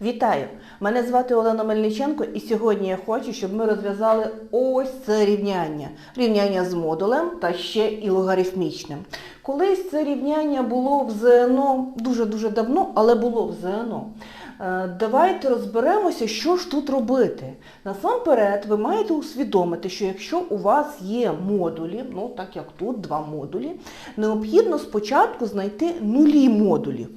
Вітаю! Мене звати Олена Мельниченко і сьогодні я хочу, щоб ми розв'язали ось це рівняння. Рівняння з модулем та ще і логарифмічним. Колись це рівняння було в ЗНО дуже-дуже давно, але було в ЗНО. Е, Давайте розберемося, що ж тут робити. Насамперед, ви маєте усвідомити, що якщо у вас є модулі, ну так як тут два модулі, необхідно спочатку знайти нулі модулів.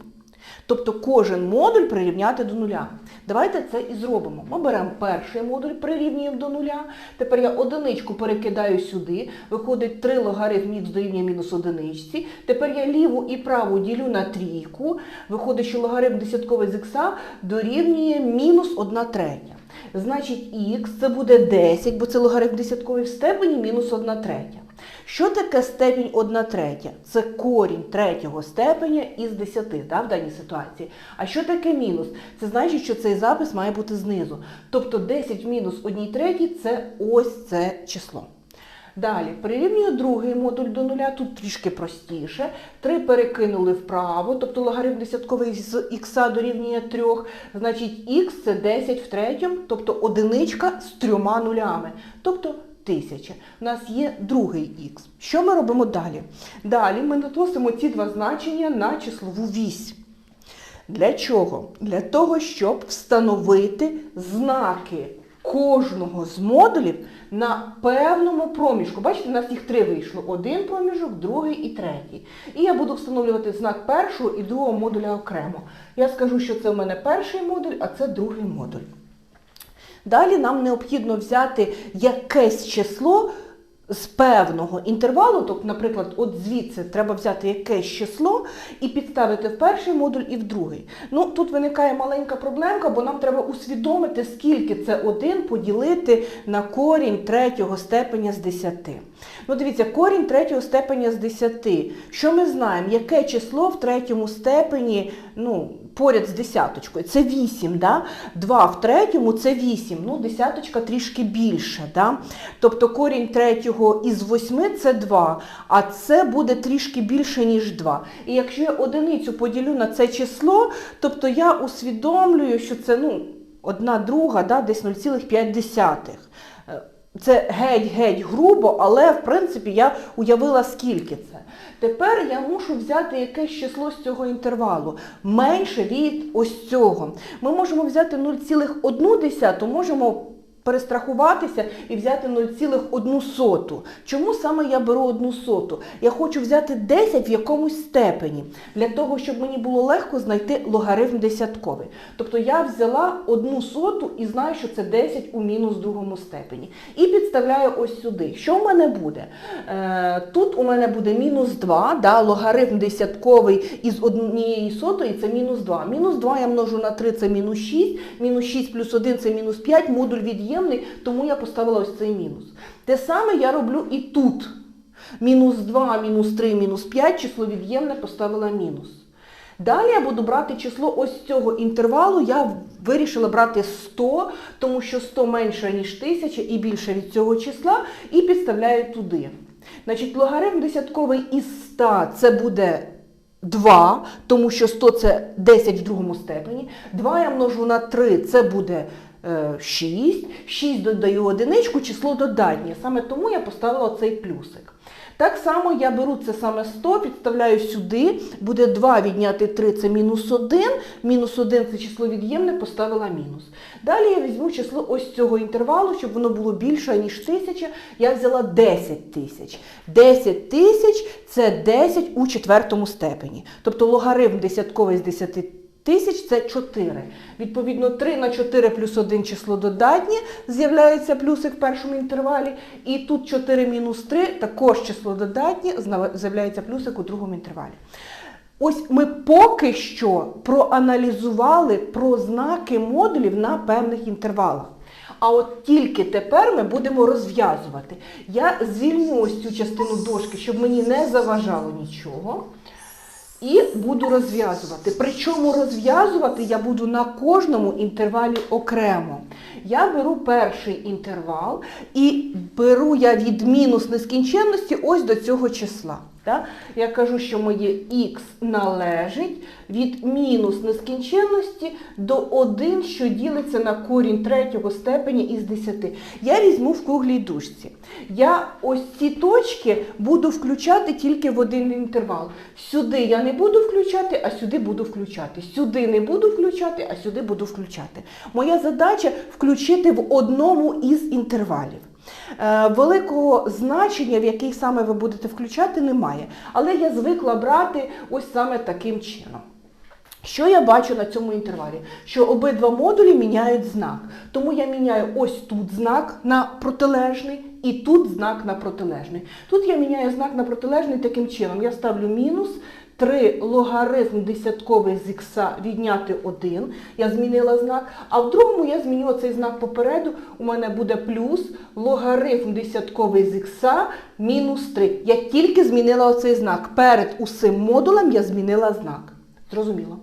Тобто кожен модуль прирівняти до нуля. Давайте це і зробимо. Ми беремо перший модуль, прирівнюємо до нуля. Тепер я одиничку перекидаю сюди. Виходить 3 логарифм х дорівнює мінус одиничці. Тепер я ліву і праву ділю на трійку. Виходить, що логарифм десятковий з х дорівнює мінус 1 третя. Значить, х це буде 10, бо це логарифм десятковий в степені мінус 1 третя. Що таке степінь 1 третя? Це корінь третього степеня із 10 да, в даній ситуації. А що таке мінус? Це значить, що цей запис має бути знизу. Тобто 10 мінус 1 третій – це ось це число. Далі, прирівнюю другий модуль до нуля, тут трішки простіше. 3 перекинули вправо, тобто логарифм десятковий з х дорівнює 3. Значить, х це 10 в третьому, тобто одиничка з трьома нулями. Тобто тисяча. У нас є другий х. Що ми робимо далі? Далі ми наносимо ці два значення на числову вісь. Для чого? Для того, щоб встановити знаки кожного з модулів на певному проміжку. Бачите, у нас їх три вийшло: один проміжок, другий і третій. І я буду встановлювати знак першого і другого модуля окремо. Я скажу, що це в мене перший модуль, а це другий модуль. Далі нам необхідно взяти якесь число з певного інтервалу, тобто, наприклад, от звідси треба взяти якесь число і підставити в перший модуль і в другий. Ну, тут виникає маленька проблемка, бо нам треба усвідомити, скільки це 1 поділити на корінь третього степеня з 10. Ну, дивіться, корінь третього степеня з 10. Що ми знаємо? Яке число в третьому степені, ну, поряд з десяточкою? Це 8, да? 2 в третьому це 8, ну, десяточка трішки більше. Да? Тобто корінь третього із 8 це 2, а це буде трішки більше, ніж 2. І якщо я одиницю поділю на це число, тобто я усвідомлюю, що це, ну, одна друга, да, десь 0,5. Е, Це геть-геть грубо, але в принципі я уявила, скільки це. Тепер я мушу взяти якесь число з цього інтервалу, менше від ось цього. Ми можемо взяти 0,1, можемо перестрахуватися і взяти 0,1 соту. Чому саме я беру одну соту? Я хочу взяти 10 в якомусь степені, для того, щоб мені було легко знайти логарифм десятковий. Тобто я взяла одну соту і знаю, що це 10 у мінус другому степені. І підставляю ось сюди. Що в мене буде? Е, тут у мене буде мінус 2, да, логарифм десятковий із однієї сотої це мінус 2. Мінус 2 я множу на 3 це мінус 6, мінус 6 плюс 1 це мінус 5, модуль від'ємний, тому я поставила ось цей мінус. Те саме я роблю і тут. Мінус 2, мінус 3, мінус 5, число від'ємне поставила мінус. Далі я буду брати число ось цього інтервалу. Я вирішила брати 100, тому що 100 менше, ніж 1000 і більше від цього числа, і підставляю туди. Значить, логарифм десятковий із 100 це буде 2, тому що 100 це 10 в другому степені. 2 я множу на 3, це буде 6. 6 додаю одиничку, число додатнє. Саме тому я поставила цей плюсик. Так само я беру це саме 100, підставляю сюди, буде 2 відняти 3 це мінус 1, мінус 1 це число від'ємне, поставила мінус. Далі я візьму число ось цього інтервалу, щоб воно було більше, ніж 1000, я взяла 10 тисяч. 10 тисяч це 10 у четвертому степені. Тобто логарифм десятковий з 10 Тисяч це 4. Відповідно, 3 на 4 плюс 1 число додатнє, з'являється плюсик в першому інтервалі. І тут 4 мінус 3 також число додатнє, з'являється плюсик у другому інтервалі. Ось ми поки що проаналізували про знаки модулів на певних інтервалах. А от тільки тепер ми будемо розв'язувати. Я звільню ось цю частину дошки, щоб мені не заважало нічого. І буду розв'язувати. Причому розв'язувати я буду на кожному інтервалі окремо. Я беру перший інтервал і беру я від мінус нескінченності ось до цього числа. Да? Я кажу, що моє х належить від мінус нескінченності до 1, що ділиться на корінь третього степені із 10. Я візьму в круглій дужці. Я ось ці точки буду включати тільки в один інтервал. Сюди я не буду включати, а сюди буду включати. Сюди не буду включати, а сюди буду включати. Моя задача включити в одному із інтервалів. Е, Великого значення, в який саме ви будете включати, немає. Але я звикла брати ось саме таким чином. Що я бачу на цьому інтервалі? Що обидва модулі міняють знак. Тому я міняю ось тут знак на протилежний і тут знак на протилежний. Тут я міняю знак на протилежний таким чином. Я ставлю мінус 3 логарифм десятковий з х відняти 1. Я змінила знак. А в другому я зміню цей знак попереду. У мене буде плюс логарифм десятковий з х мінус 3. Я тільки змінила оцей знак. Перед усім модулем я змінила знак. Зрозуміло.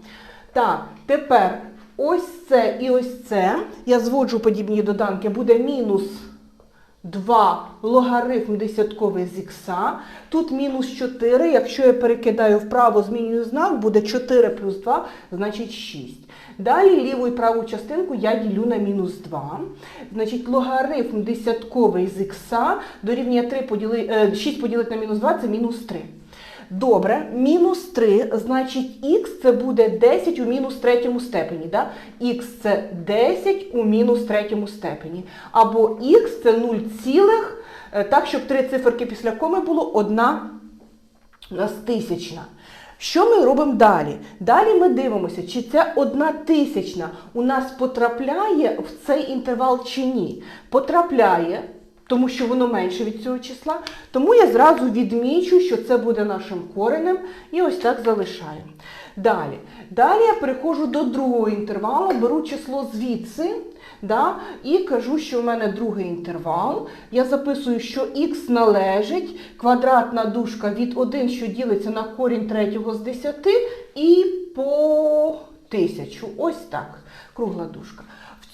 Так, тепер ось це і ось це. Я зводжу подібні доданки, буде мінус 2 логарифм десятковий з х. Тут мінус 4. Якщо я перекидаю вправо, змінюю знак, буде 4 плюс 2, значить 6. Далі ліву і праву частинку я ділю на мінус 2. Значить, логарифм десятковий з х дорівнює 3 поділи, е, 6 поділити на мінус 2 це мінус 3. Добре, мінус 3, значить х це буде 10 у мінус третьому степені. Да? Х це 10 у мінус третьому степені. Або х це 0, цілих, е, так, щоб три циферки після коми було одна нас тисячна. Що ми робимо далі? Далі ми дивимося, чи ця одна тисячна у нас потрапляє в цей інтервал чи ні. Потрапляє, тому що воно менше від цього числа. Тому я зразу відмічу, що це буде нашим коренем, і ось так залишаю. Далі. Далі я переходжу до другого інтервалу, беру число звідси. Да, і кажу, що в мене другий інтервал. Я записую, що х належить, квадратна дужка від 1, що ділиться на корінь третього з 10, і по тисячу. Ось так. Кругла дужка.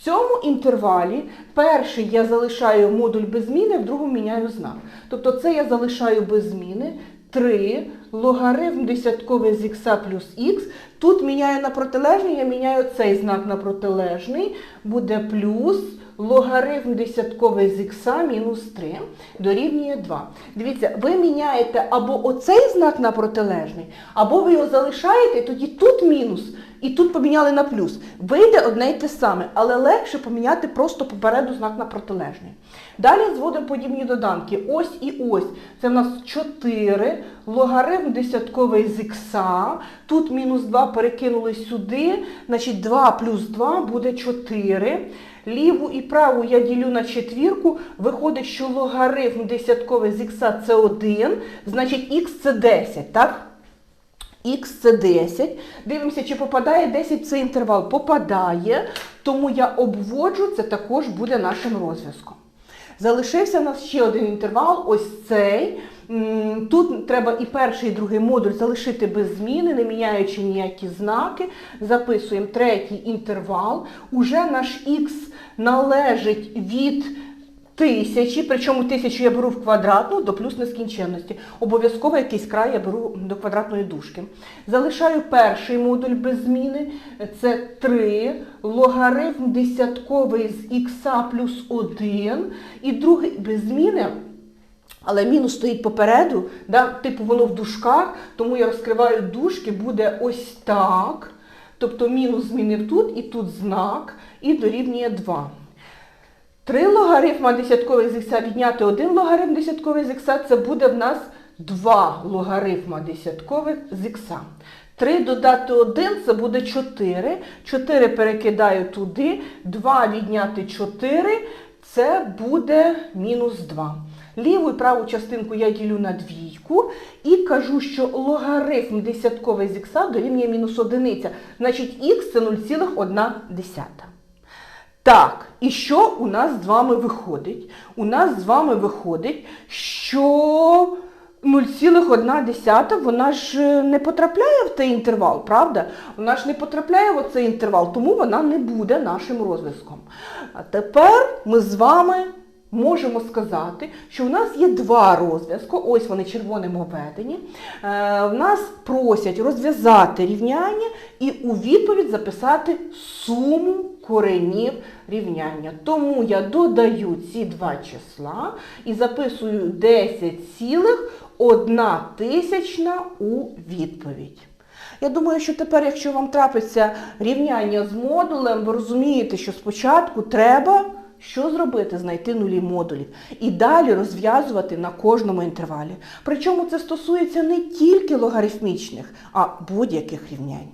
В цьому інтервалі перший я залишаю модуль без зміни, в другому міняю знак. Тобто це я залишаю без зміни. 3 логарифм десятковий з х плюс х. Тут міняю на протилежний, я міняю цей знак на протилежний. Буде плюс логарифм десятковий з х мінус 3 дорівнює 2. Дивіться, ви міняєте або оцей знак на протилежний, або ви його залишаєте, тоді тут мінус, і тут поміняли на плюс. Вийде одне й те саме, але легше поміняти просто попереду знак на протилежний. Далі зводимо подібні доданки. Ось і ось. Це в нас 4 логарифм десятковий з х. Тут мінус 2 перекинули сюди. Значить 2 плюс 2 буде 4. Ліву і праву я ділю на четвірку. Виходить, що логарифм десятковий з х це 1. Значить х це 10, так? Х це 10. Дивимося, чи попадає 10 в цей інтервал. Попадає, тому я обводжу, це також буде нашим розв'язком. Залишився у нас ще один інтервал, ось цей. Тут треба і перший, і другий модуль залишити без зміни, не міняючи ніякі знаки. Записуємо третій інтервал. Уже наш х належить від тисячі, причому тисячу я беру в квадратну до плюс нескінченності. Обов'язково якийсь край я беру до квадратної дужки. Залишаю перший модуль без зміни. Це 3 логарифм десятковий з х плюс 1. І другий без зміни. Але мінус стоїть попереду, да? типу воно в дужках, тому я розкриваю дужки, буде ось так. Тобто мінус змінив тут і тут знак, і дорівнює 2. 3 логарифма десяткових з х відняти 1 логарифм десятковий з х, це буде в нас 2 логарифма десяткових з х. 3 додати 1 це буде 4. 4 перекидаю туди, 2 відняти 4 це буде мінус 2. Ліву і праву частинку я ділю на двійку і кажу, що логарифм десятковий з х дорівнює мінус одиниця. Значить х це 0,1. Так, і що у нас з вами виходить? У нас з вами виходить, що 0,1 вона ж е, не потрапляє в цей інтервал, правда? Вона ж не потрапляє в цей інтервал, тому вона не буде нашим розв'язком. А тепер ми з вами можемо сказати, що в нас є два розв'язки, ось вони червоним обведені. Е, В нас просять розв'язати рівняння і у відповідь записати суму коренів рівняння. Тому я додаю ці два числа і записую 10,1 тисячна у відповідь. Я думаю, що тепер, якщо вам трапиться рівняння з модулем, ви розумієте, що спочатку треба що зробити? Знайти нулі модулів і далі розв'язувати на кожному інтервалі. Причому це стосується не тільки логарифмічних, а будь-яких рівнянь.